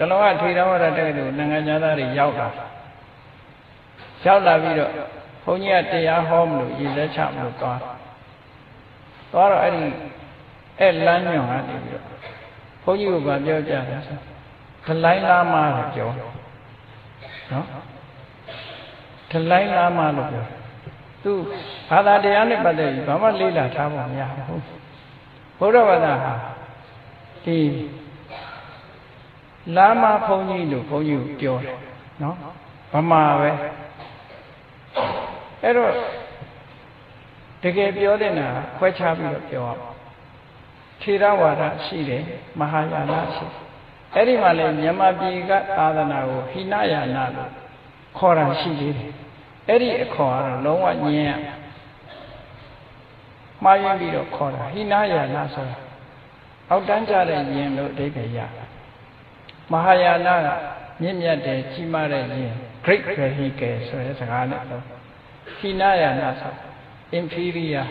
တလောကထေရဝါဒတက္ကသိုလ်နိုင်ငံသားတွေရောက်လာရောက်လာပြီးတော့ဘုန်းကြီးကတရားဟောမလို့ရည်စက်ချမလို့သွားသွားတော့အဲ့ဒီအဲ့လမ်းညွန်ကနေပြီးတော့ဘုန်းကြီးကပြောကြတယ်ဆိုဒလိုင်းလာမလို့ပြောနော်ဒလိုင်းလာမလို့ပြောသူဘာသာတရားနဲ့ပတ်သက်ပြီးဘာမှလေ့လာထားဖို့မရဘူးဘုရားဘာသာဟာဒီ လာမဘုန်းကြီးလို့ဘုန်းကြီးကိုပြောတယ်နော်ဗမာပဲအဲ့တော့တကယ်ပြောတဲ့နာခွဲခြားပြီးတော့ပြောရအောင်ထေရဝါဒရှိတယ်မဟာယာနရှိအဲ့ဒီမှာလေမြန်မာပြည်ကသာသနာကိုဟိနယာနလို့ခေါ်တာရှိသေးတယ်အဲ့ဒီအခေါ်ကတော့လုံးဝညင်ရမှားယွင်းပြီးတော့ခေါ်တာဟိနယာနဆိုတာအောက်တန်းကြတဲ့ယင်လို့အဓိပ္ပာယ်ရတယ် မဟာယာနကမြင့်မြတ်တယ်ကြီးမားတဲ့ယင် great vehicle ဆိုတဲ့စကားနဲ့တော့ဟိနယာနဆို inferior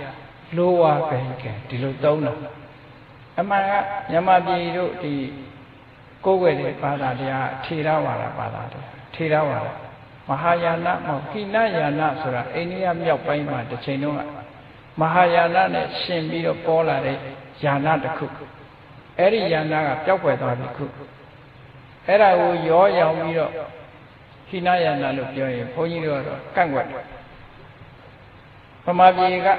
lower vehicle ဒီလိုသုံးတာအမှန်ကမြန်မာပြည်တို့ဒီကိုယ်ွယ်တဲ့ဘာသာတရားထေရဝါဒဘာသာတရားထေရဝါဒမဟာယာနမဟုတ်ဟိနယာနဆိုတာအိန္ဒိယမြောက်ပိုင်းမှာတစ်ချိန်တုန်းကမဟာယာနနဲ့ရှင်ပြီးတော့ပေါ်လာတဲ့ယာနတစ်ခုအဲ့ဒီယာနကပျောက်ကွယ်သွားပြီခု အဲ့ဒါကိုရောရောင်ပြီးတော့ဟိနယာနလို့ပြောရင်ဘုန်းကြီးတို့ကတော့ကန့်ကွက်တယ်ဗမာပြည်က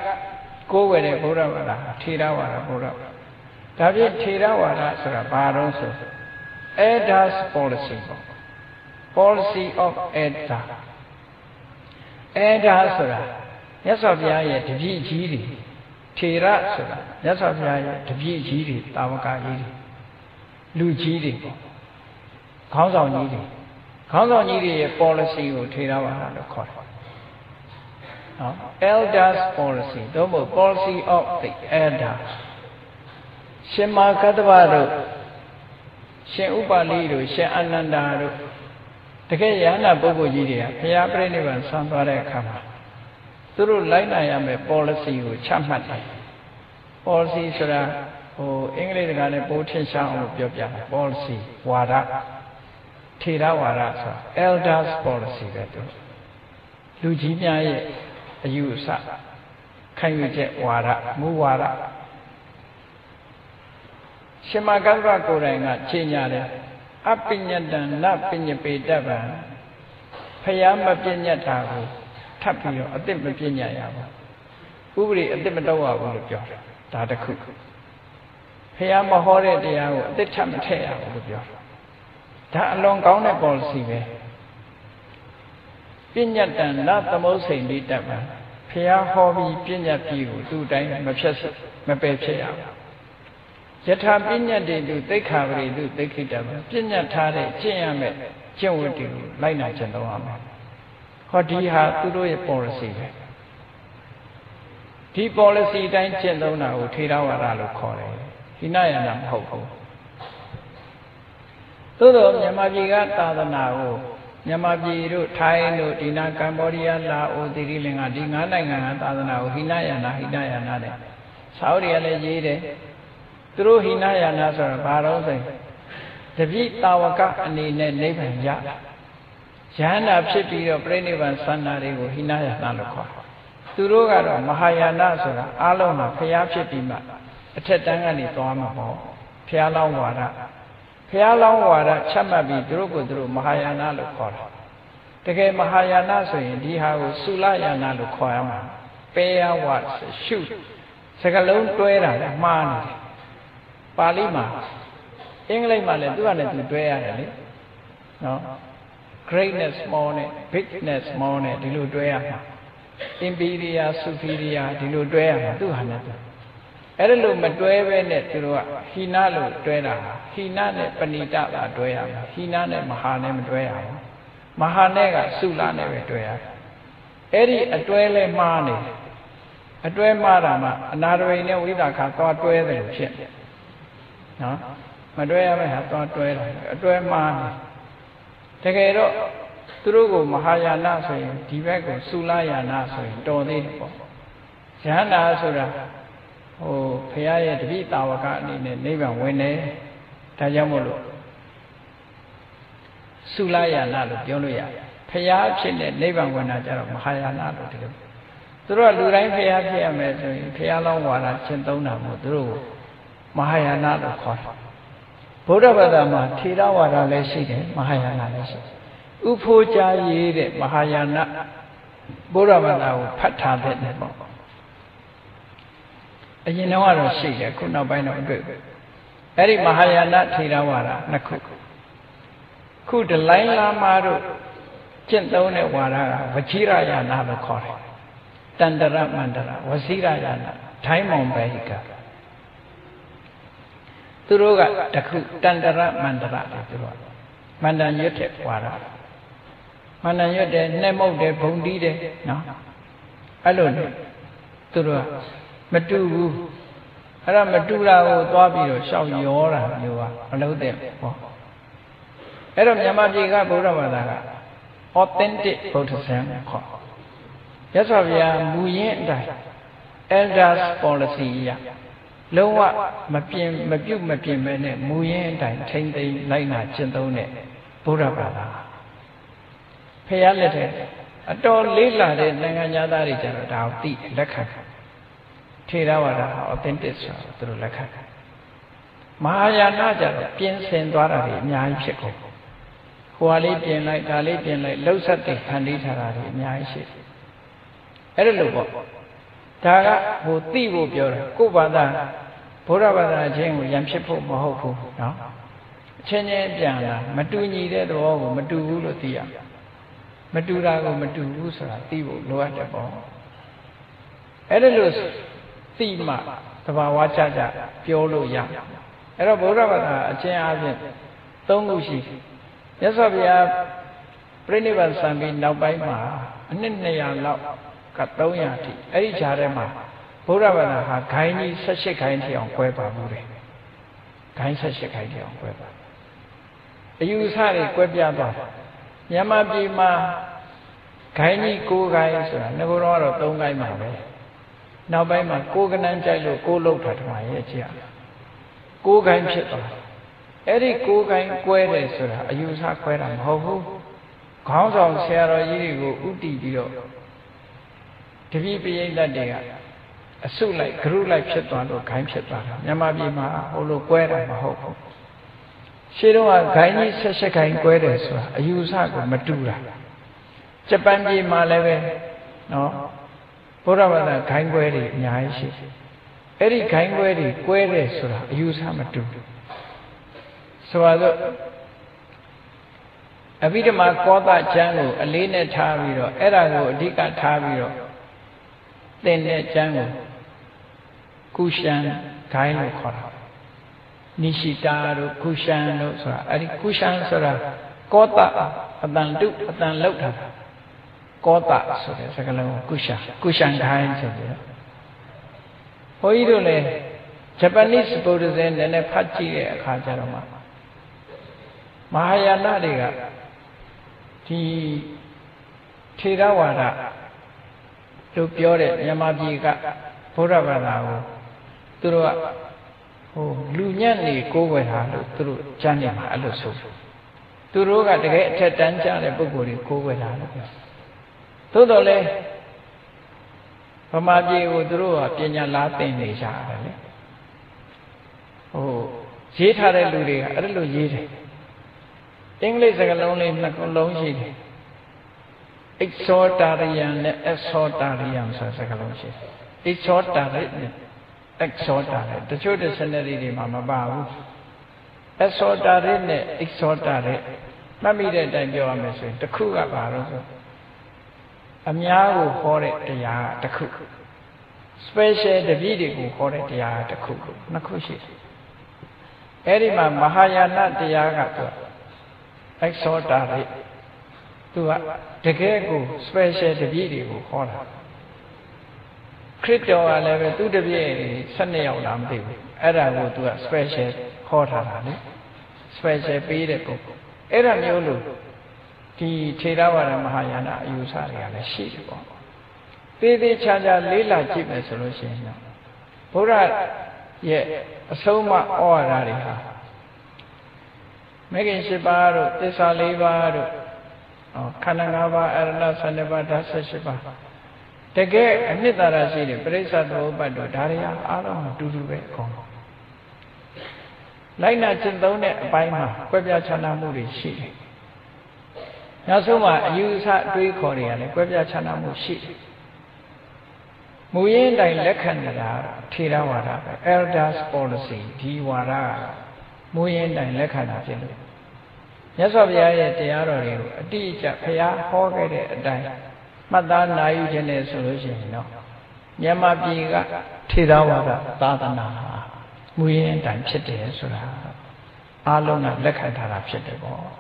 ကိုးဝယ်တဲ့ဘုရားဘာသာထေရဝါဒဘုရားဒါဖြင့်ထေရဝါဒဆိုတာဘာတော့ဆို Elders policy ပေါ့ policy of elder elder ဆိုတာမြတ်စွာဘုရားရဲ့တပည့်ကြီးတွေထေရဆိုတာမြတ်စွာဘုရားရဲ့တပည့်ကြီးတွေတာဝကကြီးတွေလူကြီးတွေပေါ့ ခေါင်းဆောင်ကြီးတွေခေါင်းဆောင်ကြီးတွေရဲ့ policy ကိုထေရဝါဒလို့ခေါ်တယ်နော် elders policy သို့မဟုတ် policy of the elders ရှင်မာကတ္တဗတို့ရှင်ဥပါလိတို့ရှင်အနန္ဒာတို့တကယ်ရဟန္တာပုဂ္ဂိုလ်ကြီးတွေကဘုရားပြိဋိဘံဆံသွားတဲ့အခါမှာသူတို့လိုက်နိုင်ရမယ့် policy ကိုချမှတ်တယ် policy ဆိုတာဟိုအင်္ဂလိပ်စကားနဲ့ပိုးထင်ရှားအောင်လို့ပြောပြတယ် policy ဝါဒ ထေရဝါဒဆိုတာ elders policy ပဲသူလူကြီးများရဲ့အယူအဆခံယူချက်ဝါဒမူဝါဒရှင်မကတ္တဗကိုယ်တိုင်ကခြေညာတယ်အပညတံနပညပေတ္တဗံဖယားမပညတ်တာကိုထပ်ပြီးတော့အစ်မပညတ်ရဘူးဥပဒေအစ်မတော့ရဘူးလို့ပြောတယ်ဒါတခုဖယားမဟောတဲ့တရားကိုအစ်ထပ်မထည့်ရဘူးလို့ပြော ဒါအလွန်ကောင်းတဲ့ policy ပဲပညတ်တံနသမုတ်စိန်လေးတတ်ပါဖះဟောပြီးပညတ်ပြီးကိုသူ့တိုင်းမဖြတ်မပယ်ဖြစ်ရဘူးယထာပညတ်တွေသူသိက္ခာပရိသူသိခိတပါပညတ်ထားတဲ့ကျင့်ရမယ်ကျင့်ဝတ်တွေကိုလိုက်နာကျင့်သုံးရမယ်ဟောဒီဟာသူတို့ရဲ့ policy ပဲဒီ policy တိုင်းကျင့်သုံးတာကိုထေရဝါဒလို့ခေါ်တယ်ဟိနယနာမဟုတ်ဘူး သို့တော့မြန်မာပြည်ကသာသနာကိုမြန်မာပြည်တို့ထိုင်းတို့ဒီနာကမ္ဘောဒီးယားလာအိုသီရိလင်္ကာဒီငါးနိုင်ငံကသာသနာကိုဟိနယနာဟိနယနာတဲ့စာအုပ်တွေကလည်းရေးတယ်သူတို့ဟိနယနာဆိုတာဘာတော့ဆိုရင်တပိတာဝကအနေနဲ့နိဗ္ဗာန်ရယန္တာဖြစ်ပြီးတော့ပြိဋိဘံသန္တာတွေကိုဟိနယနာလို့ခေါ်တယ်သူတို့ကတော့မဟာယာနဆိုတာအလုံးမှာဖျားဖြစ်ပြီးမှအထက်တန်းကနေသွားမှာပေါ့ဖျားလောင်းဝါဒ ဖျားလောင်းဝါဒချမှတ်ပြီးသူတို့ကိုသူတို့မဟာယာနလို့ခေါ်တာတကယ်မဟာယာနဆိုရင်ဒီဟာကိုသုလယာနလို့ခေါ်ရမှာပေယဝရှုစကလုံးတွဲတာလည်းမှားနေတယ်ပါဠိမှာအင်္ဂလိပ်မှာလည်းသူကလည်းသူတွဲရတယ်လေနော် greatness small နဲ့ bigness small နဲ့ဒီလိုတွဲရမှာ inferior superior ဒီလိုတွဲရမှာသူဟာနဲ့သူ အဲ့ဒါလို့မတွဲပဲနဲ့သူတို့ကဟိနလို့တွဲတာဟိနနဲ့ပဏိတသာတွဲရမှာဟိနနဲ့မဟာနဲ့မတွဲရဘူးမဟာနဲ့ကစုလနဲ့ပဲတွဲရအဲ့ဒီအတွဲလဲမှားနေအတွဲမှားတာမှအနာရဝိနဲ့ဝိသခါသွားတွဲတယ်လို့ဖြစ်နော်မတွဲရမယ့်ဟာသွားတွဲတာအတွဲမှားနေတကယ်တော့သူတို့ကိုမဟာယာနဆိုရင်ဒီဘက်ကိုစုလယာနဆိုရင်တော်သေးတယ်ပေါ့ယဟန္တာဆိုတာ ဟိုဖရာရဲ့တပိတာဝကအနေနဲ့နိဗ္ဗာန်ဝင်တယ်ဒါကြောင့်မို့လို့သုလယာနာလို့ပြောလို့ရတယ်ဖရာဖြစ်တဲ့နိဗ္ဗာန်ဝင်တာကြတော့မဟာယာနာလို့ဒီလိုသူတို့ကလူတိုင်းဖရာဖြစ်ရမယ်ဆိုရင်ဖရာလောင်းဝါဒရှင်းသုံးတာမို့သူတို့မဟာယာနာလို့ခေါ်တယ်ဗုဒ္ဓဘာသာမှာထေရဝါဒလည်းရှိတယ်မဟာယာနာလည်းရှိတယ်ဥဖိုးကြရေးတဲ့မဟာယာနာဗုဒ္ဓဘာသာကိုဖတ်ထားတဲ့နဲ့ပေါ့ အရင်တော့ကတော့ရှိတယ်ခုနောက်ပိုင်းတော့အတွေ့အဲ့ဒီမဟာယာနထေရဝါဒနှစ်ခုခုဒလိုင်းလာမာတို့ကျင့်သုံးတဲ့ဝါဒကဝချိရယာနာလို့ခေါ်တယ်တန္တရမန္တရဝစီရယာနာထိုင်းမောင်ပဲကသူတို့ကတခုတန္တရမန္တရလို့သူတို့မန္တန်ရွတ်တဲ့ဝါဒမန္တန်ရွတ်တဲ့နှဲ့မုတ်တဲ့ဘုံတီးတဲ့နော်အဲ့လိုသူတို့က မတူဘူးအဲ့ဒါမတူတာကိုသွားပြီးတော့ရှောက်ရောတာမျိုးကမလုပ်တဲ့ပေါ့အဲ့တော့မြန်မာပြည်ကဗုဒ္ဓဘာသာက authentic Buddhism ခေါ်ရသော်ဗျာမူရင်းအတိုင်း elders policy ရလုံးဝမပြင်မပြုတ်မပြင်မဲနဲ့မူရင်းအတိုင်းထိမ့်သိမ်းလိုက်နာကျင့်သုံးတဲ့ဗုဒ္ဓဘာသာဖះလက်ထက်အတော်လေးလာတဲ့နိုင်ငံသားတွေကျတော့ဒါကိုသိလက်ခံ ထေရဝါဒဟာ authentic ဆိုတော့သူတို့လက်ခံတယ်မဟာယာနကြတော့ပြင်ဆင်သွားတာတွေအများကြီးဖြစ်ကုန်ဟိုဟာလေးပြင်လိုက်ဒါလေးပြင်လိုက်လှုပ်ဆက်တဲ့ခံလေးထားတာတွေအများကြီးရှိတယ်အဲ့ဒါလို့ပေါ့ဒါကဟိုသိဖို့ပြောတာကိုယ်ဘာသာဘုရားဘာသာအချင်းကိုရံဖြစ်ဖို့မဟုတ်ဘူးနော်အချင်းချင်းပြန်လာမတူညီတဲ့သဘောကိုမတူဘူးလို့သိရမတူတာကိုမတူဘူးဆိုတာသိဖို့လိုအပ်တယ်ပေါ့အဲ့ဒါလို့ သိမှသဘာဝကျကျပြောလို့ရအဲ့တော့ဗုဒ္ဓဘာသာအချင်းအချင်းသုံးခုရှိမြတ်စွာဘုရားပြိဋိဘံစံပြီးနောက်ပိုင်းမှာအနှစ်200လောက်က300အထိအဲ့ဒီခြားထဲမှာဗုဒ္ဓဘာသာဟာဂိုင်းကြီး18ဂိုင်းထိအောင်꿰ပါဘူးတယ်ဂိုင်း18ဂိုင်းထိအောင်꿰ပါအယူဆတွေ꿰ပြသွားတယ်မြန်မာပြည်မှာဂိုင်းကြီး9ဂိုင်းဆိုတာငကိုတော့တော့3ဂိုင်းမှာပဲ နောက်ပိုင်းမှာကိုယ်ကနန်းကြိုက်လို့ကိုယ်လောက်တာတမရဲ့ကြည့်ရကိုယ်ကိုင်းဖြစ်သွားအဲ့ဒီကိုယ်ကိုင်းကွဲတယ်ဆိုတာအယူဆကွဲတာမဟုတ်ဘူးခေါင်းဆောင်ဆရာတော်ကြီးတွေကိုဥတည်ပြီးတော့တပည့်ပရိသတ်တွေကအစုလိုက်ဂရုလိုက်ဖြစ်သွားလို့ဂိုင်းဖြစ်သွားတာမြန်မာပြည်မှာဟိုလိုကွဲတာမဟုတ်ဘူးရှင်းတော့ဂိုင်းကြီးဆက်ဆက်ဂိုင်းကွဲတယ်ဆိုတာအယူဆကိုမတူတာဂျပန်ပြည်မှာလည်းပဲနော် ဘုရားဘာသာခိုင်းခွဲတွေအများကြီးရှိအဲ့ဒီခိုင်းခွဲတွေကွဲတယ်ဆိုတာအယူဆမတူဆိုပါစို့အဘိဓမ္မာကောသကျမ်းကိုအလေးနဲ့ထားပြီးတော့အဲ့ဒါကိုအဓိကထားပြီးတော့သင်တဲ့ကျမ်းကိုကုရှံဂိုင်းလို့ခေါ်တာနိရှိတာတို့ကုရှံတို့ဆိုတာအဲ့ဒီကုရှံဆိုတာကောသအတန်တုအတန်လောက်တာ ကောတဆိုတဲ့စကားလုံးကုရှာကုရှန်ခိုင်းဆိုပြီးတော့ဘုန်းကြီးတို့လည်း Japanese Buddhism နည်းနည်းဖတ်ကြည့်တဲ့အခါကျတော့မှမဟာယာနတွေကဒီထေရဝါဒလို့ပြောတဲ့မြန်မာပြည်ကဘုရားဘာသာကိုသူတို့ကဟိုလူညံ့နေကိုးဝယ်တာလို့သူတို့ကြားနေမှာအဲ့လိုဆိုသူတို့ကတကယ်အထက်တန်းကျတဲ့ပုဂ္ဂိုလ်တွေကိုးဝယ်တာလို့ပြော သို့တော်လည်းဗမာပြည်ကိုသူတို့ကပညာလားသင်နေကြတယ်လေဟိုရေးထားတဲ့လူတွေကအဲ့လိုရေးတယ်အင်္ဂလိပ်စကားလုံးလေးနှစ်ခုလုံးရှိတယ် exhortarian နဲ့ exhortarian ဆိုစကားလုံးရှိတယ် exhortarian နဲ့ exhortarian တချို့ dictionary တွေမှာမပါဘူး exhortarian နဲ့ exhortarian မှတ်မိတဲ့အတိုင်းပြောရမယ်ဆိုရင်တစ်ခုကပါတော့ဆို အများကိုဟောတဲ့တရားတစ်ခု special တပည့်တွေကိုဟောတဲ့တရားတစ်ခုနှစ်ခုရှိတယ်အဲ့ဒီမှာမဟာယာနတရားကသူ exhortary သူကတကယ်ကို special တပည့်တွေကိုဟောတာခရစ်တော်ကလည်းပဲသူတပည့်12ယောက်လားမသိဘူးအဲ့ဒါကိုသူက special ဟောထားတာလေ special ပေးတဲ့ပုဂ္ဂိုလ်အဲ့ဒါမျိုးလို့ ဒီထေရဝါဒမဟာယာနအယူဆတွေကလည်းရှိတယ်ပေါ့သေးသေးချာချာလေးလာကြည့်မယ်ဆိုလို့ရှိရင်တော့ဘုရားရဲ့အဆုံးအမဩဝါဒတွေဟာမဂ္ဂင်၈ပါးတို့သစ္စာ၄ပါးတို့ဟောခန္ဓာ၅ပါးအရဏ12ပါးဓာတ်18ပါးတကယ်အနှစ်သာရရှိတယ်ပြိဿသဘောပတ်တို့ဒါတွေကအားလုံးအတူတူပဲအကုန်လိုက်နာကျင့်သုံးတဲ့အပိုင်းမှာကွဲပြားခြားနားမှုတွေရှိတယ်။ နောက်ဆုံးမှာအယူအဆအတွေးခေါ်တွေကလည်းကွဲပြားခြားနားမှုရှိတယ်။မူရင်းတိုင်းလက်ခံနေတာထေရဝါဒပဲ elders policy ဒီဝါဒကမူရင်းတိုင်းလက်ခံတာဖြစ်လို့မြတ်စွာဘုရားရဲ့တရားတော်တွေကိုအတိအကျဘုရားဟောခဲ့တဲ့အတိုင်းမှတ်သားနိုင်ယူခြင်းနဲ့ဆိုလို့ရှိရင်တော့မြန်မာပြည်ကထေရဝါဒသာသနာဟာမူရင်းအတိုင်းဖြစ်တယ်ဆိုတာအားလုံးကလက်ခံထားတာဖြစ်တယ်ပေါ့